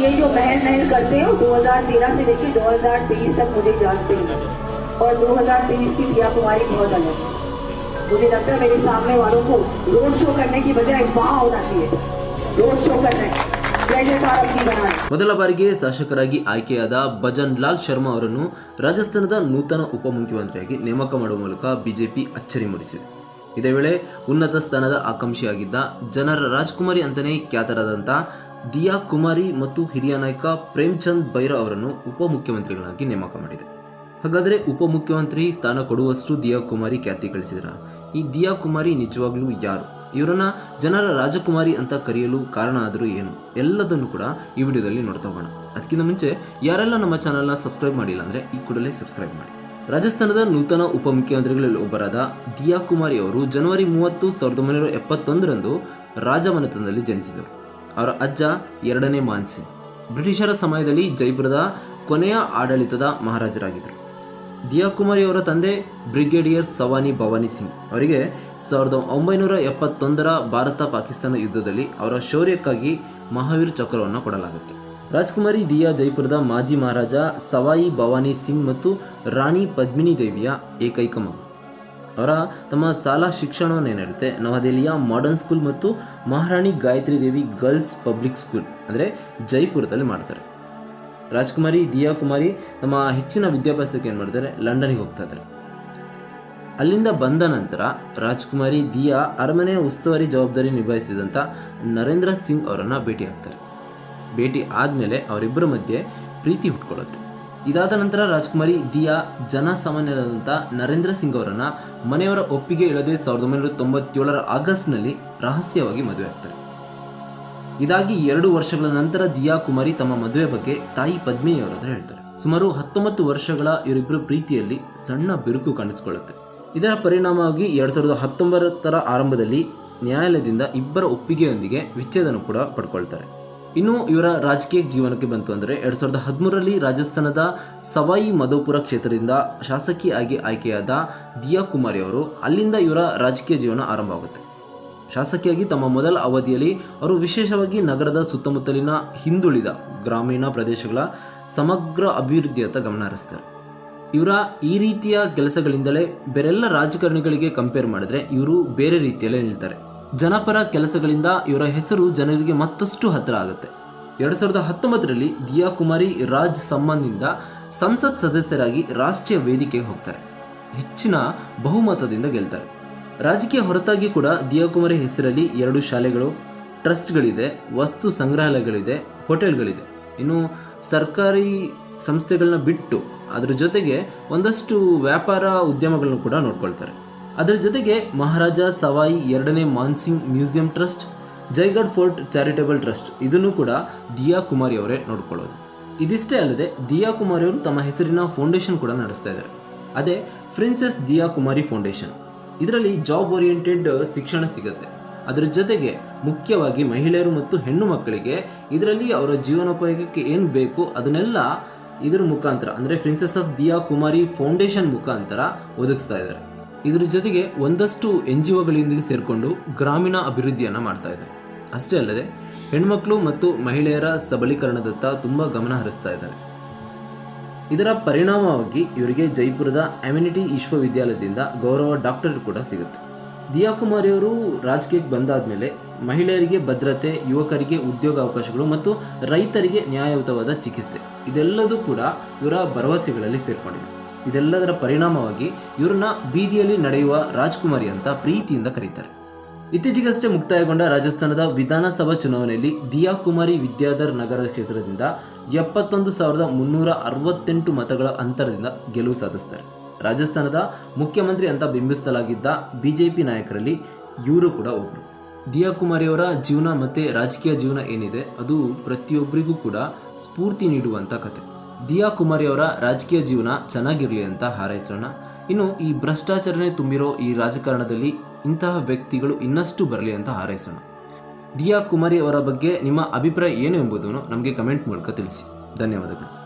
ये जो महल महल करते हो 2013 से लेकर 2023 तक मुझे जानते हैं और 2023 की दिया कुमारी बहुत अलग है मुझे लगता है मेरे सामने वालों को रोड शो करने की बजाय वहाँ होना चाहिए रोड शो करना है जय जयकार अपनी बनाए ಮೊದಲ ಬಾರಿಗೆ ಶಾಸಕರಾಗಿ ಆಯ್ಕೆಯಾದ ಭಜನ್ ಲಾಲ್ ಶರ್ಮಾ ಅವರನ್ನು ರಾಜಸ್ಥಾನದ ನೂತನ ಉಪಮುಖ್ಯಮಂತ್ರಿಯಾಗಿ ನೇಮಕ ಮಾಡುವ ಮೂಲಕ ಬಿಜೆಪಿ ಅಚ್ಚರಿ ಮೂಡಿಸಿದೆ ಇದೇ ವೇಳೆ ಉನ್ನತ ಸ್ಥಾನದ ಆಕಾಂಕ್ಷಿಯಾಗಿದ್ದ ಜನರ ರಾಜ್ಕುಮಾರಿ ಅಂತಲೇ ಖ್ಯಾತರಾದಂಥ ದಿಯಾ ಕುಮಾರಿ ಮತ್ತು ಹಿರಿಯ ನಾಯಕ ಪ್ರೇಮ್ಚಂದ್ ಬೈರಾ ಅವರನ್ನು ಉಪಮುಖ್ಯಮಂತ್ರಿಗಳಾಗಿ ನೇಮಕ ಮಾಡಿದೆ. ಹಾಗಾದರೆ ಉಪಮುಖ್ಯಮಂತ್ರಿ ಸ್ಥಾನ ಕೊಡುವಷ್ಟು ದಿಯಾ ಕುಮಾರಿ ಖ್ಯಾತಿ ಗಳಿಸಿದ್ರ? ಈ ದಿಯಾ ಕುಮಾರಿ ನಿಜವಾಗ್ಲೂ ಯಾರು? ಇವರನ್ನ ಜನರ ರಾಜಕುಮಾರಿ ಅಂತ ಕರೆಯಲು ಕಾರಣ ಆದರೂ ಏನು? ಎಲ್ಲದನ್ನು ಕೂಡ ಈ ವಿಡಿಯೋದಲ್ಲಿ ನೋಡ್ತಾ ಹೋಗೋಣ. ಅದಕ್ಕಿಂತ ಮುಂಚೆ ಯಾರೆಲ್ಲ ನಮ್ಮ ಚಾನಲ್ನ ಸಬ್ಸ್ಕ್ರೈಬ್ ಮಾಡಿಲ್ಲ ಅಂದರೆ ಈ ಕೂಡಲೇ ಸಬ್ಸ್ಕ್ರೈಬ್ ಮಾಡಿ. ರಾಜಸ್ಥಾನದ ನೂತನ ಉಪಮುಖ್ಯಮಂತ್ರಿಗಳಲ್ಲಿ ಒಬ್ಬರಾದ ದಿಯಾ ಕುಮಾರಿ ಅವರು ಜನವರಿ ಮೂವತ್ತು ಸಾವಿರದ ಒಂಬೈನೂರ ಎಪ್ಪತ್ತೊಂದರಂದು ರಾಜಮನೆತನದಲ್ಲಿ ಜನಿಸಿದರು. ಅವರ ಅಜ್ಜ ಎರಡನೇ ಮಾನ್ಸಿಂಗ್ ಬ್ರಿಟಿಷರ ಸಮಯದಲ್ಲಿ ಜೈಪುರದ ಕೊನೆಯ ಆಡಳಿತದ ಮಹಾರಾಜರಾಗಿದ್ದರು. ದಿಯಾ ಕುಮಾರಿ ಅವರ ತಂದೆ ಬ್ರಿಗೇಡಿಯರ್ ಸವಾನಿ ಭವಾನಿ ಸಿಂಗ್ ಅವರಿಗೆ ಸಾವಿರದ ಒಂಬೈನೂರ ಎಪ್ಪತ್ತೊಂದರ ಭಾರತ ಪಾಕಿಸ್ತಾನ ಯುದ್ಧದಲ್ಲಿ ಅವರ ಶೌರ್ಯಕ್ಕಾಗಿ ಮಹಾವೀರ್ ಚಕ್ರವನ್ನು ಕೊಡಲಾಗುತ್ತೆ. ರಾಜ್ಕುಮಾರಿ ದಿಯಾ ಜೈಪುರದ ಮಾಜಿ ಮಹಾರಾಜ ಸವಾಯಿ ಭವಾನಿ ಸಿಂಗ್ ಮತ್ತು ರಾಣಿ ಪದ್ಮಿನಿ ದೇವಿಯ ಏಕೈಕ ಮಗು. ಅವರ ತಮ್ಮ ಶಾಲಾ ಶಿಕ್ಷಣವನ್ನು ಏನಿರುತ್ತೆ? ನವದೆಹಲಿಯ ಮಾಡರ್ನ್ ಸ್ಕೂಲ್ ಮತ್ತು Maharani Gayatri Devi girls public school ಅಂದರೆ ಜೈಪುರದಲ್ಲಿ ಮಾಡ್ತಾರೆ. ರಾಜ್ಕುಮಾರಿ ದಿಯಾ ಕುಮಾರಿ ತಮ್ಮ ಹೆಚ್ಚಿನ ವಿದ್ಯಾಭ್ಯಾಸಕ್ಕೆ ಏನು ಮಾಡ್ತಾರೆ? ಲಂಡನ್ಗೆ ಹೋಗ್ತಾ ಇದ್ದಾರೆ. ಅಲ್ಲಿಂದ ಬಂದ ನಂತರ ರಾಜ್ಕುಮಾರಿ, ದಿಯಾ ಅರಮನೆಯ ಉಸ್ತುವಾರಿ ಜವಾಬ್ದಾರಿ ನಿಭಾಯಿಸಿದಂಥ ನರೇಂದ್ರ ಸಿಂಗ್ ಅವರನ್ನು ಭೇಟಿ ಆಗ್ತಾರೆ. ಭೇಟಿ ಆದಮೇಲೆ ಅವರಿಬ್ಬರ ಮಧ್ಯೆ ಪ್ರೀತಿ ಹುಟ್ಕೊಳ್ಳುತ್ತೆ. ಇದಾದ ನಂತರ ರಾಜ್ಕುಮಾರಿ ದಿಯಾ ಜನಸಾಮಾನ್ಯರಾದಂಥ ನರೇಂದ್ರ ಸಿಂಗ್ ಅವರನ್ನು ಮನೆಯವರ ಒಪ್ಪಿಗೆ ಇಳದೆ ಸಾವಿರದ ಒಂಬೈನೂರ ತೊಂಬತ್ತೇಳರ ಆಗಸ್ಟ್ನಲ್ಲಿ ರಹಸ್ಯವಾಗಿ ಮದುವೆ ಆಗ್ತಾರೆ. ಇದಾಗಿ ಎರಡು ವರ್ಷಗಳ ನಂತರ ದಿಯಾ ಕುಮಾರಿ ತಮ್ಮ ಮದುವೆ ಬಗ್ಗೆ ತಾಯಿ ಪದ್ಮಿನಿಯವರ ಹತ್ರ ಹೇಳ್ತಾರೆ. ಸುಮಾರು ಹತ್ತೊಂಬತ್ತು ವರ್ಷಗಳ ಇವರಿಬ್ಬರ ಪ್ರೀತಿಯಲ್ಲಿ ಸಣ್ಣ ಬಿರುಕು ಕಾಣಿಸಿಕೊಳ್ಳುತ್ತೆ. ಇದರ ಪರಿಣಾಮವಾಗಿ ಎರಡು ಸಾವಿರದ ಹತ್ತೊಂಬತ್ತರ ಆರಂಭದಲ್ಲಿ ನ್ಯಾಯಾಲಯದಿಂದ ಇಬ್ಬರ ಒಪ್ಪಿಗೆಯೊಂದಿಗೆ ವಿಚ್ಛೇದನ ಕೂಡ ಪಡ್ಕೊಳ್ತಾರೆ. ಇನ್ನು ಇವರ ರಾಜಕೀಯ ಜೀವನಕ್ಕೆ ಬಂತು ಅಂದರೆ ಎರಡು ಸಾವಿರದ ಹದಿಮೂರರಲ್ಲಿ ರಾಜಸ್ಥಾನದ ಸವಾಯಿ ಮಧೋಪುರ ಕ್ಷೇತ್ರದಿಂದ ಶಾಸಕಿಯಾಗಿ ಆಯ್ಕೆಯಾದ ದಿಯಾ ಕುಮಾರಿ ಅವರು, ಅಲ್ಲಿಂದ ಇವರ ರಾಜಕೀಯ ಜೀವನ ಆರಂಭವಾಗುತ್ತೆ. ಶಾಸಕಿಯಾಗಿ ತಮ್ಮ ಮೊದಲ ಅವಧಿಯಲ್ಲಿ ಅವರು ವಿಶೇಷವಾಗಿ ನಗರದ ಸುತ್ತಮುತ್ತಲಿನ ಹಿಂದುಳಿದ ಗ್ರಾಮೀಣ ಪ್ರದೇಶಗಳ ಸಮಗ್ರ ಅಭಿವೃದ್ಧಿಯತ್ತ ಗಮನ ಹರಿಸ್ತಾರೆ. ಇವರ ಈ ರೀತಿಯ ಕೆಲಸಗಳಿಂದಲೇ ಬೇರೆಲ್ಲ ರಾಜಕಾರಣಿಗಳಿಗೆ ಕಂಪೇರ್ ಮಾಡಿದ್ರೆ ಇವರು ಬೇರೆ ರೀತಿಯಲ್ಲೇ ನಿಲ್ತಾರೆ. ಜನಪರ ಕೆಲಸಗಳಿಂದ ಇವರ ಹೆಸರು ಜನರಿಗೆ ಮತ್ತಷ್ಟು ಹತ್ತಿರ ಆಗುತ್ತೆ. ಎರಡು ಸಾವಿರದ ಹತ್ತೊಂಬತ್ತರಲ್ಲಿ ದಿಯಾ ಕುಮಾರಿ ರಾಜ್ ಸಮ್ಮಾನ್ನಿಂದ ಸಂಸತ್ ಸದಸ್ಯರಾಗಿ ರಾಷ್ಟ್ರೀಯ ವೇದಿಕೆಗೆ ಹೋಗ್ತಾರೆ. ಹೆಚ್ಚಿನ ಬಹುಮತದಿಂದ ಗೆಲ್ತಾರೆ. ರಾಜಕೀಯ ಹೊರತಾಗಿ ಕೂಡ ದಿಯಾ ಕುಮಾರಿ ಹೆಸರಲ್ಲಿ ಎರಡು ಶಾಲೆಗಳು, ಟ್ರಸ್ಟ್ಗಳಿದೆ, ವಸ್ತು ಸಂಗ್ರಹಾಲಯಗಳಿದೆ, ಹೋಟೆಲ್ಗಳಿದೆ. ಇನ್ನು ಸರ್ಕಾರಿ ಸಂಸ್ಥೆಗಳನ್ನ ಬಿಟ್ಟು ಅದರ ಜೊತೆಗೆ ಒಂದಷ್ಟು ವ್ಯಾಪಾರ ಉದ್ಯಮಗಳನ್ನು ಕೂಡ ನೋಡ್ಕೊಳ್ತಾರೆ. ಅದರ ಜೊತೆಗೆ ಮಹಾರಾಜ ಸವಾಯಿ ಎರಡನೇ Mansingh museum trust Jaigarh fort charitable trust, ಇದನ್ನು ಕೂಡ ದಿಯಾ ಕುಮಾರಿ ಅವರೇ ನೋಡ್ಕೊಳ್ಳೋದು. ಇದಿಷ್ಟೇ ಅಲ್ಲದೆ ದಿಯಾ ಕುಮಾರಿ ಅವರು ತಮ್ಮ ಹೆಸರಿನ ಫೌಂಡೇಶನ್ ಕೂಡ ನಡೆಸ್ತಾ ಇದ್ದಾರೆ. ಅದೇ ಪ್ರಿನ್ಸೆಸ್ ದಿಯಾ ಕುಮಾರಿ ಫೌಂಡೇಶನ್. ಇದರಲ್ಲಿ ಜಾಬ್ ಓರಿಯೆಂಟೆಡ್ ಶಿಕ್ಷಣ ಸಿಗುತ್ತೆ. ಅದರ ಜೊತೆಗೆ ಮುಖ್ಯವಾಗಿ ಮಹಿಳೆಯರು ಮತ್ತು ಹೆಣ್ಣು ಮಕ್ಕಳಿಗೆ ಇದರಲ್ಲಿ ಅವರ ಜೀವನೋಪಯೋಗಕ್ಕೆ ಏನು ಬೇಕು ಅದನ್ನೆಲ್ಲ ಇದರ ಮುಖಾಂತರ, ಅಂದರೆ princess of Diya Kumari foundation ಮುಖಾಂತರ ಒದಗಿಸ್ತಾ ಇದ್ದಾರೆ. ಇದ್ರ ಜೊತೆಗೆ ಒಂದಷ್ಟು ಎನ್ ಜಿ ಒಗಳೊಂದಿಗೆ ಸೇರಿಕೊಂಡು ಗ್ರಾಮೀಣ ಅಭಿವೃದ್ಧಿಯನ್ನು ಮಾಡ್ತಾ ಇದ್ದಾರೆ. ಅಷ್ಟೇ ಅಲ್ಲದೆ ಹೆಣ್ಮಕ್ಳು ಮತ್ತು ಮಹಿಳೆಯರ ಸಬಲೀಕರಣದತ್ತ ತುಂಬ ಗಮನ ಹರಿಸ್ತಾ ಇದ್ದಾರೆ. ಇದರ ಪರಿಣಾಮವಾಗಿ ಇವರಿಗೆ ಜೈಪುರದ ಅಮ್ಯುನಿಟಿ ವಿಶ್ವವಿದ್ಯಾಲಯದಿಂದ ಗೌರವ ಡಾಕ್ಟರೇಟ್ ಕೂಡ ಸಿಗುತ್ತೆ. ದಿಯಾ ಕುಮಾರಿ ಅವರು ರಾಜಕೀಯಕ್ಕೆ ಬಂದಾದ್ಮೇಲೆ ಮಹಿಳೆಯರಿಗೆ ಭದ್ರತೆ, ಯುವಕರಿಗೆ ಉದ್ಯೋಗ ಅವಕಾಶಗಳು ಮತ್ತು ರೈತರಿಗೆ ನ್ಯಾಯಯುತವಾದ ಚಿಕಿತ್ಸೆ, ಇದೆಲ್ಲದೂ ಕೂಡ ಇವರ ಭರವಸೆಗಳಲ್ಲಿ ಸೇರ್ಕೊಂಡಿದೆ. ಇದೆಲ್ಲದರ ಪರಿಣಾಮವಾಗಿ ಇವರನ್ನ ಬೀದಿಯಲ್ಲಿ ನಡೆಯುವ ರಾಜ್ಕುಮಾರಿ ಅಂತ ಪ್ರೀತಿಯಿಂದ ಕರೀತಾರೆ. ಇತ್ತೀಚೆಗಷ್ಟೇ ಮುಕ್ತಾಯಗೊಂಡ ರಾಜಸ್ಥಾನದ ವಿಧಾನಸಭಾ ಚುನಾವಣೆಯಲ್ಲಿ ದಿಯಾ ಕುಮಾರಿ ವಿದ್ಯಾಧರ್ ನಗರ ಕ್ಷೇತ್ರದಿಂದ ಎಪ್ಪತ್ತೊಂದು ಸಾವಿರದ ಮುನ್ನೂರ ಅರವತ್ತೆಂಟು ಮತಗಳ ಅಂತರದಿಂದ ಗೆಲುವು ಸಾಧಿಸ್ತಾರೆ. ರಾಜಸ್ಥಾನದ ಮುಖ್ಯಮಂತ್ರಿ ಅಂತ ಬಿಂಬಿಸಲಾಗಿದ್ದ ಬಿಜೆಪಿ ನಾಯಕರಲ್ಲಿ ಇವರು ಕೂಡ ಒಬ್ಬರು ದಿಯಾ ಕುಮಾರಿ ಅವರ ಜೀವನ ಮತ್ತು ರಾಜಕೀಯ ಜೀವನ ಏನಿದೆ, ಅದು ಪ್ರತಿಯೊಬ್ಬರಿಗೂ ಕೂಡ ಸ್ಫೂರ್ತಿ ನೀಡುವಂಥ ಕತೆ. ದಿಯಾ ಕುಮಾರಿ ಅವರ ರಾಜಕೀಯ ಜೀವನ ಚೆನ್ನಾಗಿರಲಿ ಅಂತ ಹಾರೈಸೋಣ. ಇನ್ನು ಈ ಭ್ರಷ್ಟಾಚಾರನೇ ತುಂಬಿರೋ ಈ ರಾಜಕಾರಣದಲ್ಲಿ ಇಂತಹ ವ್ಯಕ್ತಿಗಳು ಇನ್ನಷ್ಟು ಬರಲಿ ಅಂತ ಹಾರೈಸೋಣ. ದಿಯಾ ಕುಮಾರಿ ಅವರ ಬಗ್ಗೆ ನಿಮ್ಮ ಅಭಿಪ್ರಾಯ ಏನು ಎಂಬುದನ್ನು ನಮಗೆ ಕಮೆಂಟ್ ಮೂಲಕ ತಿಳಿಸಿ. ಧನ್ಯವಾದಗಳು.